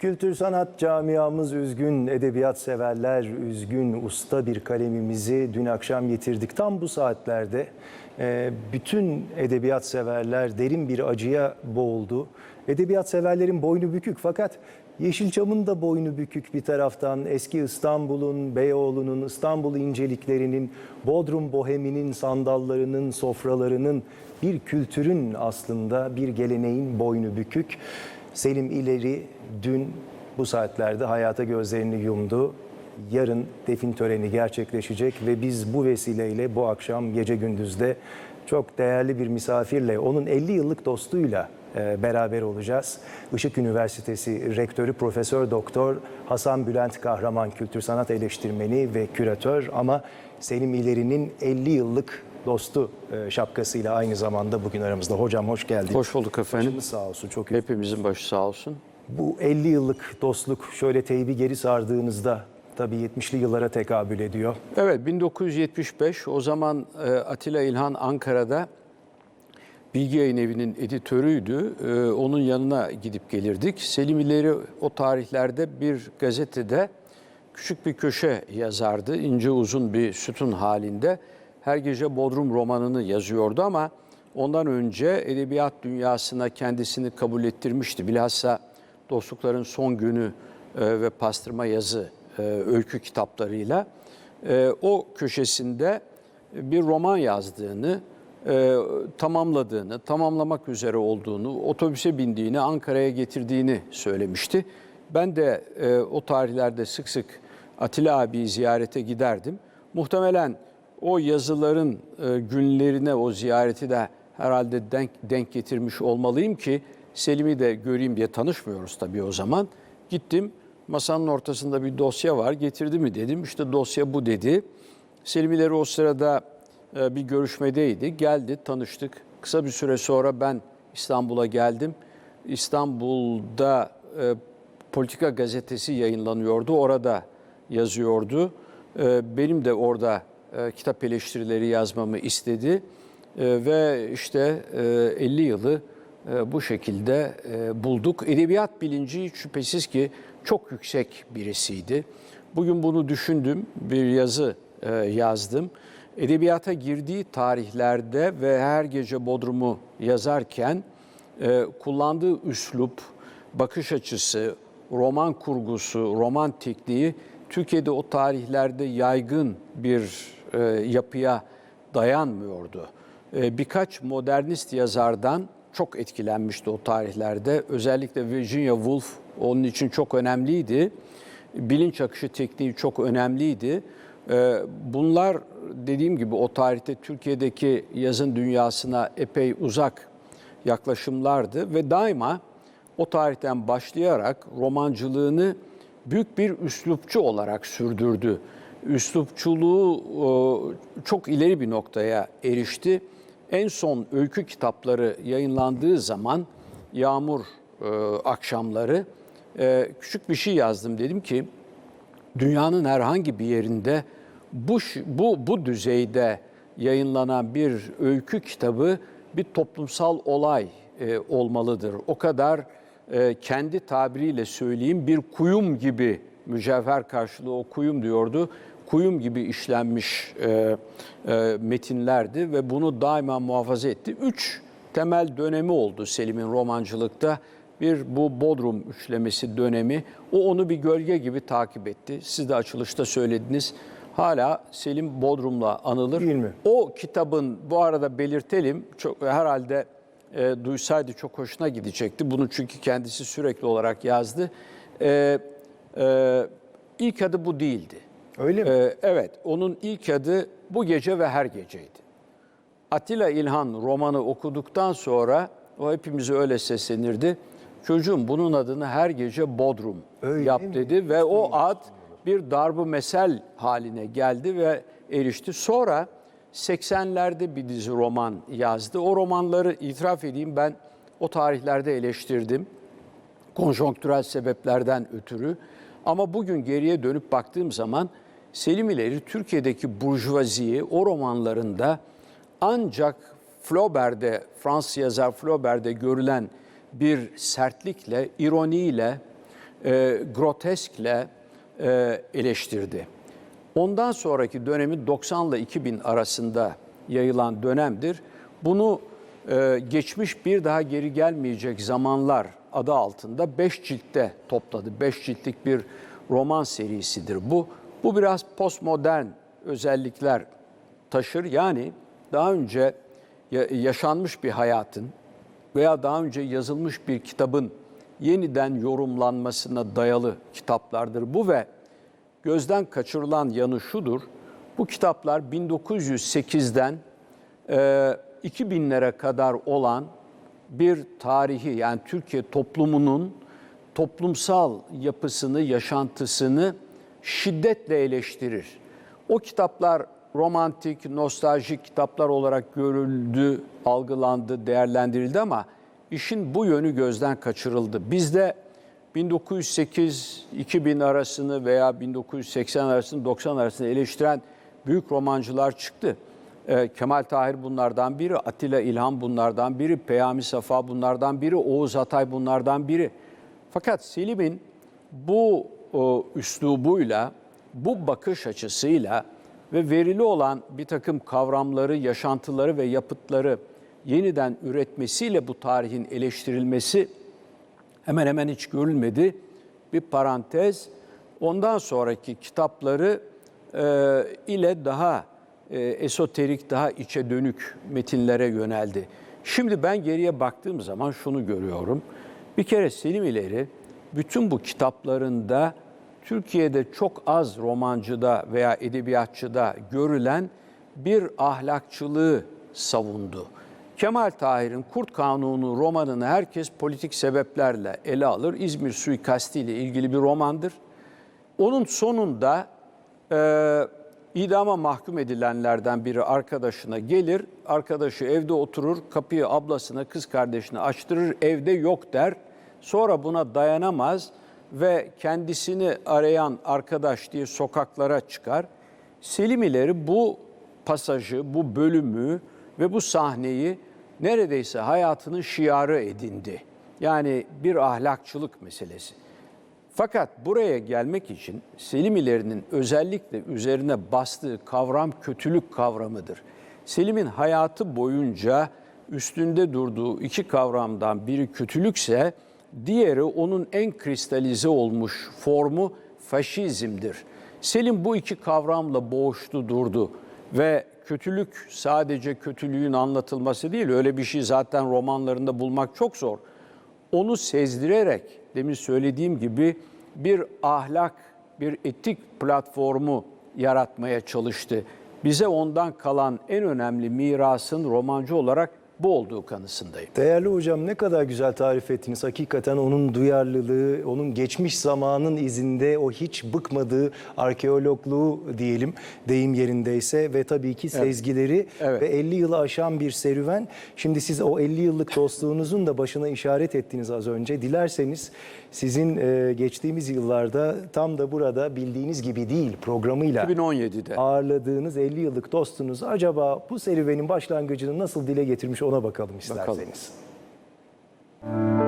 Kültür sanat camiamız üzgün, edebiyat severler üzgün, usta bir kalemimizi dün akşam yitirdik. Tam bu saatlerde e, bütün edebiyat severler derin bir acıya boğuldu. Edebiyat severlerin boynu bükük fakat Yeşilçam'ın da boynu bükük bir taraftan. Eski İstanbul'un, Beyoğlu'nun, İstanbul inceliklerinin, Bodrum boheminin, sandallarının, sofralarının bir kültürün aslında bir geleneğin boynu bükük. Selim İleri dün bu saatlerde hayata gözlerini yumdu. Yarın defin töreni gerçekleşecek ve biz bu vesileyle bu akşam gece gündüzde çok değerli bir misafirle, onun 50 yıllık dostuyla e, beraber olacağız. Işık Üniversitesi Rektörü Profesör Doktor Hasan Bülent Kahraman Kültür Sanat Eleştirmeni ve küratör ama Selim İleri'nin 50 yıllık dostu e, şapkasıyla aynı zamanda bugün aramızda. Hocam hoş geldiniz. Hoş bulduk efendim. Başınız sağ olsun. Çok Hepimizin başı sağ olsun. bu 50 yıllık dostluk şöyle teybi geri sardığınızda tabii 70'li yıllara tekabül ediyor. Evet 1975 o zaman e, Atilla İlhan Ankara'da Bilgi Yayın Evi'nin editörüydü. E, Onun yanına gidip gelirdik. Selim İleri o tarihlerde bir gazetede küçük bir köşe yazardı. İnce uzun bir sütun halinde. Her gece Bodrum romanını yazıyordu ama ondan önce edebiyat dünyasına kendisini kabul ettirmişti. Bilhassa Dostlukların Son Günü e, ve Pastırma Yazı e, öykü kitaplarıyla e, o köşesinde bir roman yazdığını, tamamladığını, tamamlamak üzere olduğunu, otobüse bindiğini, Ankara'ya getirdiğini söylemişti. Ben de o tarihlerde sık sık Atilla abiyi ziyarete giderdim. Muhtemelen o yazıların e, günlerine o ziyareti de herhalde denk, denk getirmiş olmalıyım ki Selim'i de göreyim diye tanışmıyoruz tabii o zaman. Gittim masanın ortasında bir dosya var getirdi mi dedim işte dosya bu dedi. Selim İleri o sırada e, bir görüşmedeydi geldi tanıştık. Kısa bir süre sonra ben İstanbul'a geldim. İstanbul'da e, Politika gazetesi yayınlanıyordu orada yazıyordu. E, benim de orada e, kitap eleştirileri yazmamı istedi. E, ve işte e, 50 yılı e, bu şekilde e, bulduk. Edebiyat bilinci şüphesiz ki çok yüksek birisiydi. Bugün bunu düşündüm, bir yazı e, yazdım. Edebiyata girdiği tarihlerde ve her gece Bodrum'u yazarken e, kullandığı üslup, bakış açısı, roman kurgusu, roman tekniği Türkiye'de o tarihlerde yaygın bir e, yapıya dayanmıyordu. E, birkaç modernist yazardan çok etkilenmişti o tarihlerde. Özellikle Virginia Woolf onun için çok önemliydi. Bilinç akışı tekniği çok önemliydi. E, bunlar dediğim gibi o tarihte Türkiye'deki yazın dünyasına epey uzak yaklaşımlardı ve daima o tarihten başlayarak romancılığını büyük bir üslupçu olarak sürdürdü. Üslupçuluğu e, çok ileri bir noktaya erişti. En son öykü kitapları yayınlandığı zaman Yağmur e, akşamları e, küçük bir şey yazdım. Dedim ki dünyanın herhangi bir yerinde bu bu bu düzeyde yayınlanan bir öykü kitabı bir toplumsal olay olmalıdır. O kadar kendi tabiriyle söyleyeyim bir kuyum gibi mücevher karşılığı o kuyum diyordu. Kuyum gibi işlenmiş e, e, metinlerdi ve bunu daima muhafaza etti. Üç temel dönemi oldu Selim'in romancılıkta. Bir bu Bodrum üçlemesi dönemi. O onu bir gölge gibi takip etti. Siz de açılışta söylediniz. Hala Selim Bodrum'la anılır. Değil mi? O kitabın bu arada belirtelim çok herhalde e, duysaydı çok hoşuna gidecekti. Bunu çünkü kendisi sürekli olarak yazdı. E, e, ilk adı bu değildi. Öyle mi? E, evet, onun ilk adı Bu Gece ve Her Geceydi. Atilla İlhan romanı okuduktan sonra o hepimize öyle seslenirdi. Çocuğum bunun adını her gece Bodrum Öyle yap mi? dedi ve o ad bir darbu mesel haline geldi ve erişti. Sonra 80'lerde bir dizi roman yazdı. O romanları itiraf edeyim ben o tarihlerde eleştirdim. Konjonktürel sebeplerden ötürü. Ama bugün geriye dönüp baktığım zaman Selim İleri Türkiye'deki burjuvaziyi o romanlarında ancak Flaubert'de, Fransız yazar Flaubert'de görülen bir sertlikle, ironiyle, e, groteskle e, eleştirdi. Ondan sonraki dönemi 90 ile 2000 arasında yayılan dönemdir. Bunu e, geçmiş bir daha geri gelmeyecek zamanlar adı altında 5 ciltte topladı. 5 ciltlik bir roman serisidir bu. Bu biraz postmodern özellikler taşır. Yani daha önce ya- yaşanmış bir hayatın veya daha önce yazılmış bir kitabın yeniden yorumlanmasına dayalı kitaplardır bu ve gözden kaçırılan yanı şudur. Bu kitaplar 1908'den e, 2000'lere kadar olan bir tarihi yani Türkiye toplumunun toplumsal yapısını, yaşantısını şiddetle eleştirir. O kitaplar romantik, nostaljik kitaplar olarak görüldü, algılandı, değerlendirildi ama işin bu yönü gözden kaçırıldı. Bizde 1908-2000 arasını veya 1980 arasını 90 arasını eleştiren büyük romancılar çıktı. Ee, Kemal Tahir bunlardan biri, Atilla İlhan bunlardan biri, Peyami Safa bunlardan biri, Oğuz Atay bunlardan biri. Fakat Selim'in bu o, üslubuyla, bu bakış açısıyla ve verili olan bir takım kavramları, yaşantıları ve yapıtları yeniden üretmesiyle bu tarihin eleştirilmesi hemen hemen hiç görülmedi. Bir parantez. Ondan sonraki kitapları e, ile daha e, esoterik, daha içe dönük metinlere yöneldi. Şimdi ben geriye baktığım zaman şunu görüyorum. Bir kere Selim İleri bütün bu kitaplarında Türkiye'de çok az romancıda veya edebiyatçıda görülen bir ahlakçılığı savundu. Kemal Tahir'in Kurt Kanunu romanını herkes politik sebeplerle ele alır. İzmir suikasti ile ilgili bir romandır. Onun sonunda e, idama mahkum edilenlerden biri arkadaşına gelir. Arkadaşı evde oturur, kapıyı ablasına, kız kardeşine açtırır, evde yok der. Sonra buna dayanamaz ve kendisini arayan arkadaş diye sokaklara çıkar. Selim İleri bu pasajı, bu bölümü ve bu sahneyi neredeyse hayatının şiarı edindi. Yani bir ahlakçılık meselesi. Fakat buraya gelmek için Selim İleri'nin özellikle üzerine bastığı kavram kötülük kavramıdır. Selim'in hayatı boyunca üstünde durduğu iki kavramdan biri kötülükse diğeri onun en kristalize olmuş formu faşizmdir. Selim bu iki kavramla boğuştu durdu ve kötülük sadece kötülüğün anlatılması değil öyle bir şey zaten romanlarında bulmak çok zor onu sezdirerek demin söylediğim gibi bir ahlak, bir etik platformu yaratmaya çalıştı. Bize ondan kalan en önemli mirasın romancı olarak bu olduğu kanısındayım. Değerli hocam ne kadar güzel tarif ettiniz. Hakikaten onun duyarlılığı, onun geçmiş zamanın izinde o hiç bıkmadığı arkeologluğu diyelim deyim yerindeyse ve tabii ki sezgileri Evet. ve 50 yılı aşan bir serüven. Şimdi siz o 50 yıllık dostluğunuzun da başına işaret ettiniz az önce. Dilerseniz sizin e, geçtiğimiz yıllarda tam da burada bildiğiniz gibi değil programıyla 2017'de. ağırladığınız 50 yıllık dostunuz acaba bu serüvenin başlangıcını nasıl dile getirmiş ona bakalım isterseniz. Bakalım.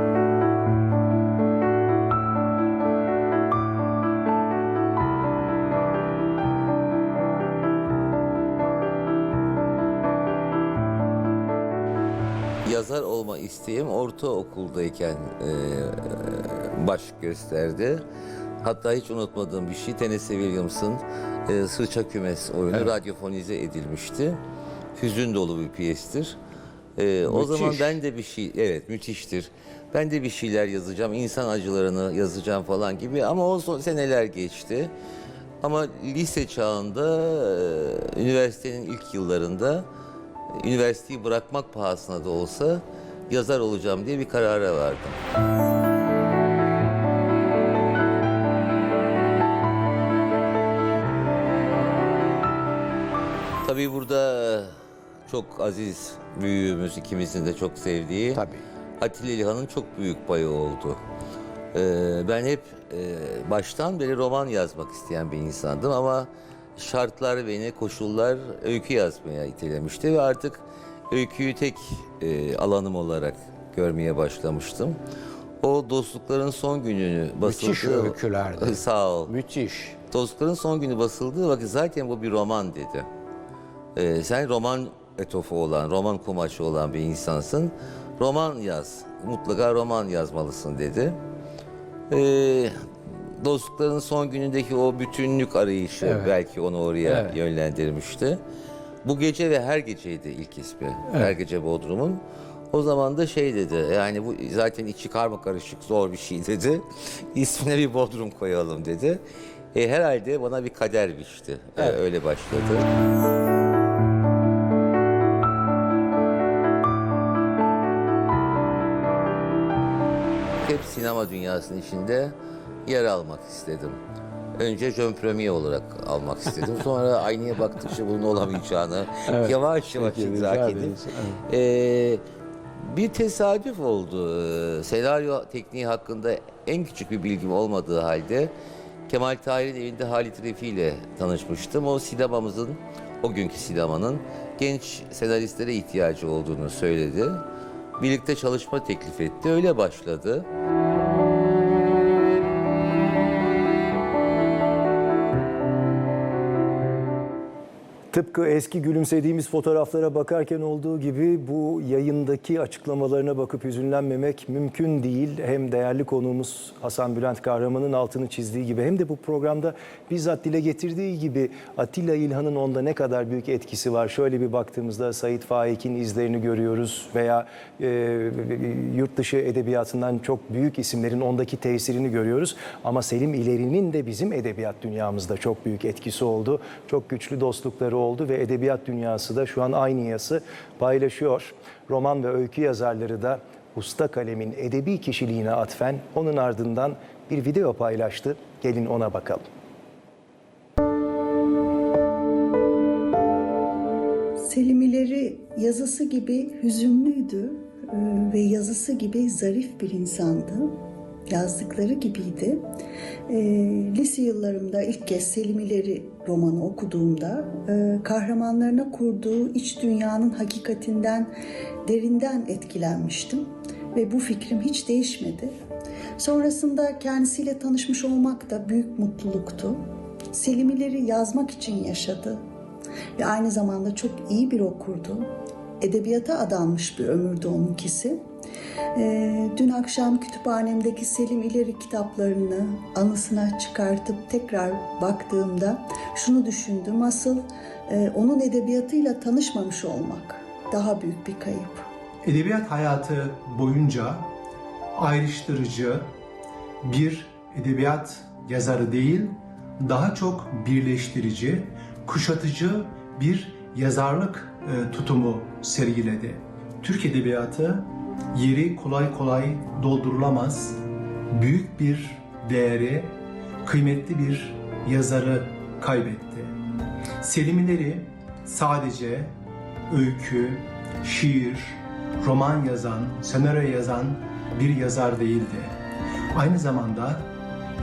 yazar olma isteğim ortaokuldayken e, baş gösterdi. Hatta hiç unutmadığım bir şey Tennessee Williams'ın e, Sırça Kümes oyunu radyofonize edilmişti. Hüzün dolu bir piyestir. E, o zaman ben de bir şey, evet müthiştir. Ben de bir şeyler yazacağım, insan acılarını yazacağım falan gibi ama o son seneler geçti. Ama lise çağında, e, üniversitenin ilk yıllarında üniversiteyi bırakmak pahasına da olsa yazar olacağım diye bir karara vardım. Çok aziz büyüğümüz ikimizin de çok sevdiği Tabii. Atilla İlhan'ın çok büyük payı oldu. Ee, ben hep e, baştan beri roman yazmak isteyen bir insandım ama şartlar beni, koşullar öykü yazmaya itelemişti ve artık öyküyü tek e, alanım olarak görmeye başlamıştım. O dostlukların son gününü basıldı. Müthiş öykülerdi. Sağ ol. Müthiş. Dostlukların son günü basıldığı vakit zaten bu bir roman dedi. Ee, sen roman etofu olan, roman kumaşı olan bir insansın. Roman yaz. Mutlaka roman yazmalısın dedi. Ee, dostlukların son günündeki o bütünlük arayışı Evet. belki onu oraya Evet. yönlendirmişti. Bu gece ve her geceydi ilk ismi. Her gece Bodrum'un. O zaman da şey dedi, yani bu zaten içi karma karışık zor bir şey dedi. İsmine bir Bodrum koyalım dedi. E, herhalde bana bir kader biçti. E, öyle başladı. Dünyasının içinde yer almak istedim. Önce Jean Premier olarak almak istedim. Sonra aynaya baktıkça bunun olamayacağını yavaş yavaş Peki, idrak edip ee, bir tesadüf oldu. Ee, Senaryo tekniği hakkında en küçük bir bilgim olmadığı halde Kemal Tahir'in evinde Halit Refi ile tanışmıştım. O sinemamızın, o günkü sinemanın genç senaristlere ihtiyacı olduğunu söyledi. Birlikte çalışma teklif etti. Öyle başladı. Tıpkı eski gülümsediğimiz fotoğraflara bakarken olduğu gibi bu yayındaki açıklamalarına bakıp hüzünlenmemek mümkün değil. Hem değerli konuğumuz Hasan Bülent Kahraman'ın altını çizdiği gibi hem de bu programda bizzat dile getirdiği gibi Atilla İlhan'ın onda ne kadar büyük etkisi var. Şöyle bir baktığımızda Sait Faik'in izlerini görüyoruz veya e, yurt dışı edebiyatından çok büyük isimlerin ondaki tesirini görüyoruz. Ama Selim İleri'nin de bizim edebiyat dünyamızda çok büyük etkisi oldu. Çok güçlü dostlukları oldu ve edebiyat dünyası da şu an aynı yası paylaşıyor. Roman ve öykü yazarları da usta kalemin edebi kişiliğine atfen onun ardından bir video paylaştı. Gelin ona bakalım. Selimileri yazısı gibi hüzünlüydü e, ve yazısı gibi zarif bir insandı. Yazdıkları gibiydi. E, lise yıllarımda ilk kez Selimileri romanı okuduğumda e, kahramanlarına kurduğu iç dünyanın hakikatinden derinden etkilenmiştim ve bu fikrim hiç değişmedi. Sonrasında kendisiyle tanışmış olmak da büyük mutluluktu. Selimileri yazmak için yaşadı ve aynı zamanda çok iyi bir okurdu. Edebiyata adanmış bir ömürdü onunkisi. Ee, dün akşam kütüphanemdeki Selim İleri kitaplarını anısına çıkartıp tekrar baktığımda şunu düşündüm. Asıl e, onun edebiyatıyla tanışmamış olmak daha büyük bir kayıp. edebiyat hayatı boyunca ayrıştırıcı bir edebiyat yazarı değil, daha çok birleştirici, kuşatıcı bir yazarlık e, tutumu sergiledi. Türk edebiyatı yeri kolay kolay doldurulamaz, büyük bir değeri, kıymetli bir yazarı kaybetti. Selimileri sadece öykü, şiir, roman yazan, senaryo yazan bir yazar değildi. Aynı zamanda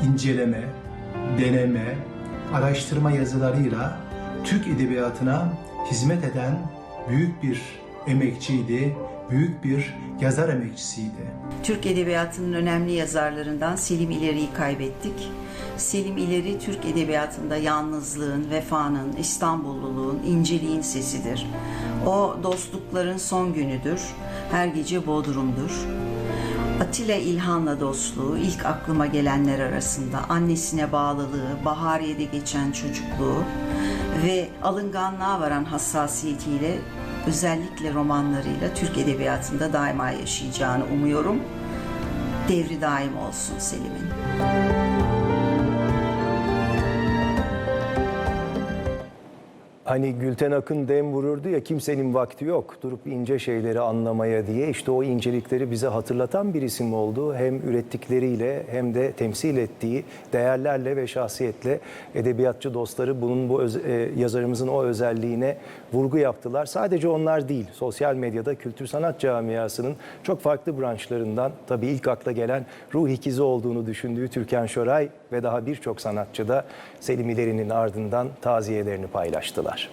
inceleme, deneme, araştırma yazılarıyla Türk edebiyatına hizmet eden büyük bir emekçiydi, büyük bir yazar emekçisiydi. Türk Edebiyatı'nın önemli yazarlarından Selim İleri'yi kaybettik. Selim İleri Türk Edebiyatı'nda yalnızlığın, vefanın, İstanbulluluğun, inceliğin sesidir. O dostlukların son günüdür. Her gece Bodrum'dur. Atilla İlhan'la dostluğu ilk aklıma gelenler arasında annesine bağlılığı, Bahariye'de geçen çocukluğu ve alınganlığa varan hassasiyetiyle özellikle romanlarıyla Türk Edebiyatı'nda daima yaşayacağını umuyorum. Devri daim olsun Selim'in. Hani Gülten Akın dem vururdu ya kimsenin vakti yok durup ince şeyleri anlamaya diye işte o incelikleri bize hatırlatan bir isim oldu. Hem ürettikleriyle hem de temsil ettiği değerlerle ve şahsiyetle edebiyatçı dostları bunun bu öz- e, yazarımızın o özelliğine vurgu yaptılar. Sadece onlar değil sosyal medyada kültür sanat camiasının çok farklı branşlarından tabii ilk akla gelen ruh ikizi olduğunu düşündüğü Türkan Şoray ve daha birçok sanatçı da Selim İleri'nin ardından taziyelerini paylaştılar.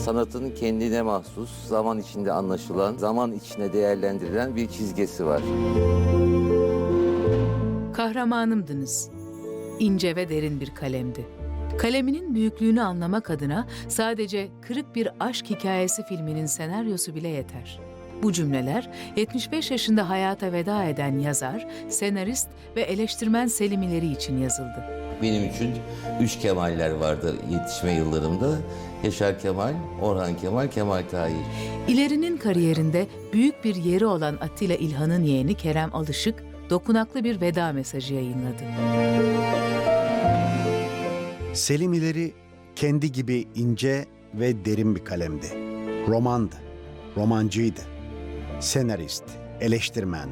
sanatın kendine mahsus, zaman içinde anlaşılan, zaman içinde değerlendirilen bir çizgisi var. Kahramanımdınız. İnce ve derin bir kalemdi. Kaleminin büyüklüğünü anlamak adına sadece Kırık Bir Aşk Hikayesi filminin senaryosu bile yeter. Bu cümleler 75 yaşında hayata veda eden yazar, senarist ve eleştirmen Selim İleri için yazıldı. Benim için üç Kemaller vardı yetişme yıllarımda. Yaşar Kemal, Orhan Kemal, Kemal Tahir. İlerinin kariyerinde büyük bir yeri olan Atilla İlhan'ın yeğeni Kerem Alışık, dokunaklı bir veda mesajı yayınladı. Selim İleri kendi gibi ince ve derin bir kalemdi. Romandı, romancıydı. Senarist, eleştirmen,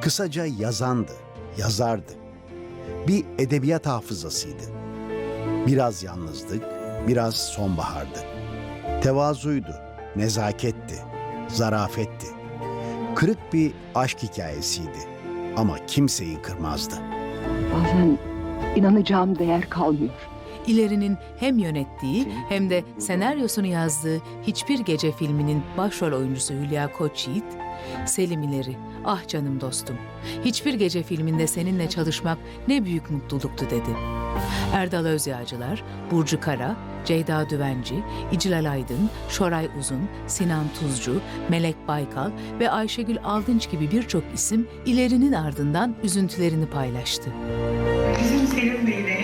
kısaca yazandı, yazardı. Bir edebiyat hafızasıydı. Biraz yalnızlık, biraz sonbahardı. Tevazuydu, nezaketti, zarafetti. Kırık bir aşk hikayesiydi ama kimseyi kırmazdı. Bazen inanacağım değer kalmıyor. İleri'nin hem yönettiği hem de senaryosunu yazdığı Hiçbir Gece filminin başrol oyuncusu Hülya Koçyiğit, Selim İleri, ah canım dostum, Hiçbir Gece filminde seninle çalışmak ne büyük mutluluktu dedi. Erdal Özyağcılar, Burcu Kara, Ceyda Düvenci, İclal Aydın, Şoray Uzun, Sinan Tuzcu, Melek Baykal ve Ayşegül Aldınç gibi birçok isim İleri'nin ardından üzüntülerini paylaştı. Bizim Selim Bey'le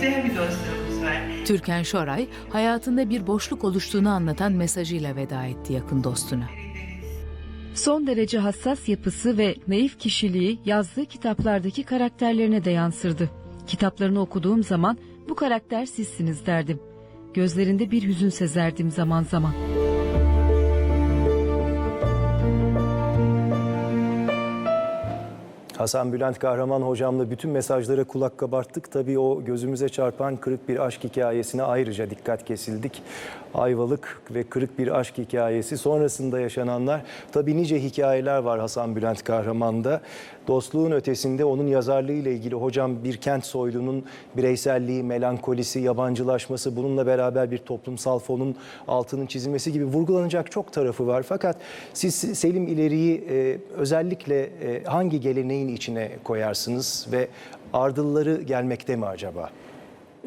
özel bir dostluğumuz var. Türkan Şoray, hayatında bir boşluk oluştuğunu anlatan mesajıyla veda etti yakın dostuna. Son derece hassas yapısı ve naif kişiliği yazdığı kitaplardaki karakterlerine de yansırdı. Kitaplarını okuduğum zaman bu karakter sizsiniz derdim. Gözlerinde bir hüzün sezerdim zaman zaman. Hasan Bülent Kahraman hocamla bütün mesajlara kulak kabarttık. Tabii o gözümüze çarpan kırık bir aşk hikayesine ayrıca dikkat kesildik. Ayvalık ve kırık bir aşk hikayesi sonrasında yaşananlar tabii nice hikayeler var Hasan Bülent Kahraman'da. Dostluğun ötesinde onun yazarlığı ile ilgili hocam bir kent soylunun bireyselliği, melankolisi, yabancılaşması bununla beraber bir toplumsal fonun altının çizilmesi gibi vurgulanacak çok tarafı var. Fakat siz Selim İleri'yi e, özellikle e, hangi geleneğin içine koyarsınız ve ardılları gelmekte mi acaba?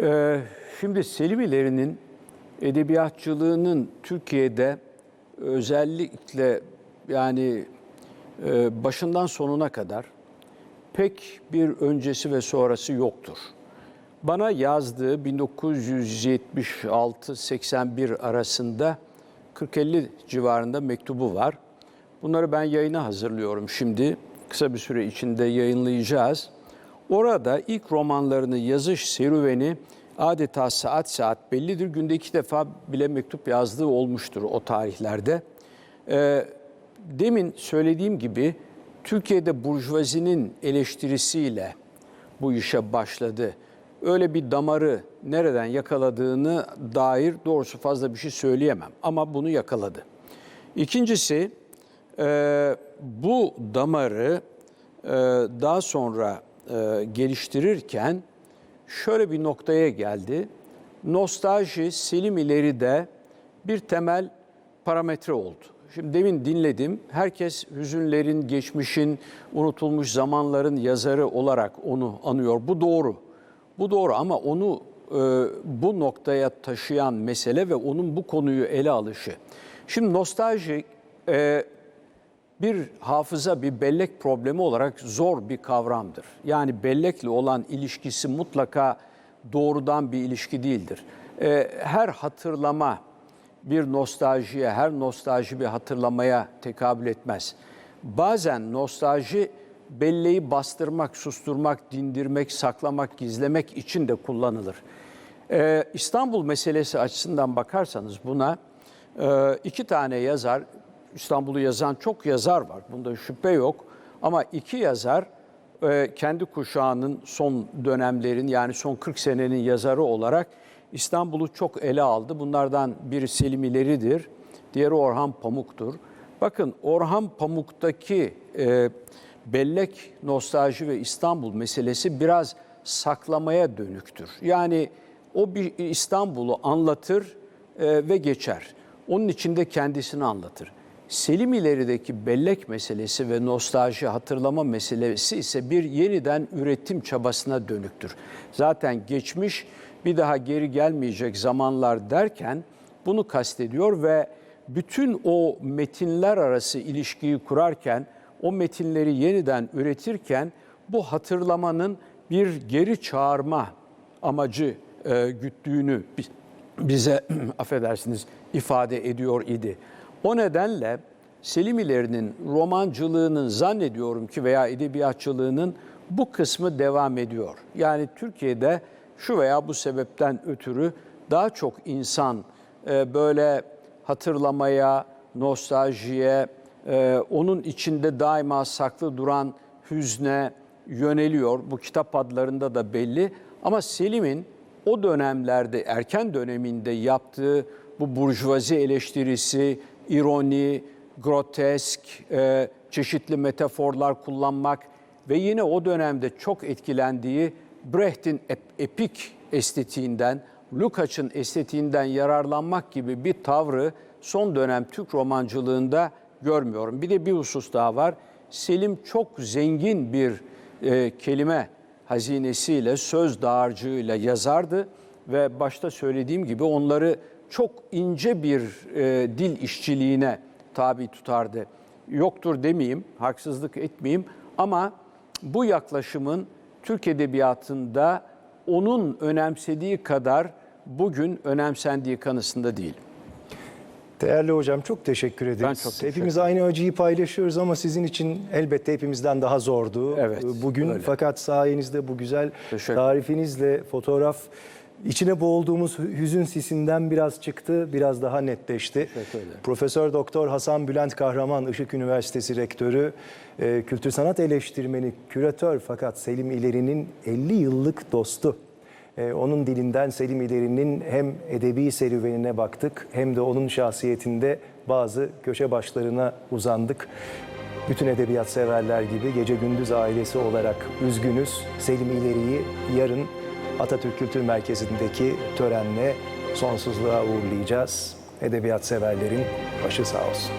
Ee, şimdi Selim İleri'nin edebiyatçılığının Türkiye'de özellikle yani başından sonuna kadar pek bir öncesi ve sonrası yoktur. Bana yazdığı 1976-81 arasında 40-50 civarında mektubu var. Bunları ben yayına hazırlıyorum şimdi. Kısa bir süre içinde yayınlayacağız. Orada ilk romanlarını yazış serüveni adeta saat saat bellidir. Günde iki defa bile mektup yazdığı olmuştur o tarihlerde. Ee, demin söylediğim gibi Türkiye'de burjuvazinin eleştirisiyle bu işe başladı. Öyle bir damarı nereden yakaladığını dair doğrusu fazla bir şey söyleyemem ama bunu yakaladı. İkincisi e, bu damarı e, daha sonra e, geliştirirken şöyle bir noktaya geldi. Nostalji Selim İleri'de bir temel parametre oldu. Şimdi demin dinledim. Herkes hüzünlerin, geçmişin, unutulmuş zamanların yazarı olarak onu anıyor. Bu doğru. Bu doğru ama onu e, bu noktaya taşıyan mesele ve onun bu konuyu ele alışı. Şimdi nostalji e, bir hafıza, bir bellek problemi olarak zor bir kavramdır. Yani bellekle olan ilişkisi mutlaka doğrudan bir ilişki değildir. Ee, her hatırlama bir nostaljiye, her nostalji bir hatırlamaya tekabül etmez. Bazen nostalji belleği bastırmak, susturmak, dindirmek, saklamak, gizlemek için de kullanılır. Ee, İstanbul meselesi açısından bakarsanız buna e, iki tane yazar, İstanbul'u yazan çok yazar var. Bunda şüphe yok. Ama iki yazar e, kendi kuşağının son dönemlerin yani son 40 senenin yazarı olarak İstanbul'u çok ele aldı. Bunlardan biri Selim İleri'dir. Diğeri Orhan Pamuk'tur. Bakın Orhan Pamuk'taki e, bellek, nostalji ve İstanbul meselesi biraz saklamaya dönüktür. Yani o bir İstanbul'u anlatır e, ve geçer. Onun içinde kendisini anlatır. Selim İleri'deki bellek meselesi ve nostalji hatırlama meselesi ise bir yeniden üretim çabasına dönüktür. Zaten geçmiş bir daha geri gelmeyecek zamanlar derken bunu kastediyor ve bütün o metinler arası ilişkiyi kurarken, o metinleri yeniden üretirken bu hatırlamanın bir geri çağırma amacı e, güttüğünü bi- bize affedersiniz ifade ediyor idi. O nedenle Selim İleri'nin romancılığının zannediyorum ki veya edebiyatçılığının bu kısmı devam ediyor. Yani Türkiye'de şu veya bu sebepten ötürü daha çok insan e, böyle hatırlamaya, nostaljiye, e, onun içinde daima saklı duran hüzne yöneliyor. Bu kitap adlarında da belli. Ama Selim'in o dönemlerde, erken döneminde yaptığı bu burjuvazi eleştirisi, ironi, grotesk, e, çeşitli metaforlar kullanmak ve yine o dönemde çok etkilendiği Brecht'in ep- epik estetiğinden, Lukács'ın estetiğinden yararlanmak gibi bir tavrı son dönem Türk romancılığında görmüyorum. Bir de bir husus daha var. Selim çok zengin bir e, kelime hazinesiyle, söz dağarcığıyla yazardı ve başta söylediğim gibi onları çok ince bir e, dil işçiliğine tabi tutardı. Yoktur demeyeyim, haksızlık etmeyeyim ama bu yaklaşımın Türk Edebiyatı'nda onun önemsediği kadar bugün önemsendiği kanısında değilim. Değerli hocam çok teşekkür ederiz. Ben çok teşekkür Hepimiz aynı acıyı paylaşıyoruz ama sizin için elbette hepimizden daha zordu. Evet, Bugün öyle. fakat sayenizde bu güzel tarifinizle fotoğraf içine boğulduğumuz hüzün sisinden biraz çıktı, biraz daha netleşti. Profesör Doktor Hasan Bülent Kahraman Işık Üniversitesi Rektörü, e, kültür sanat eleştirmeni, küratör fakat Selim İleri'nin 50 yıllık dostu. E, Onun dilinden Selim İleri'nin hem edebi serüvenine baktık hem de onun şahsiyetinde bazı köşe başlarına uzandık. Bütün edebiyat severler gibi gece gündüz ailesi olarak üzgünüz. Selim İleri'yi yarın Atatürk Kültür Merkezi'ndeki törenle sonsuzluğa uğurlayacağız. Edebiyat severlerin başı sağ olsun.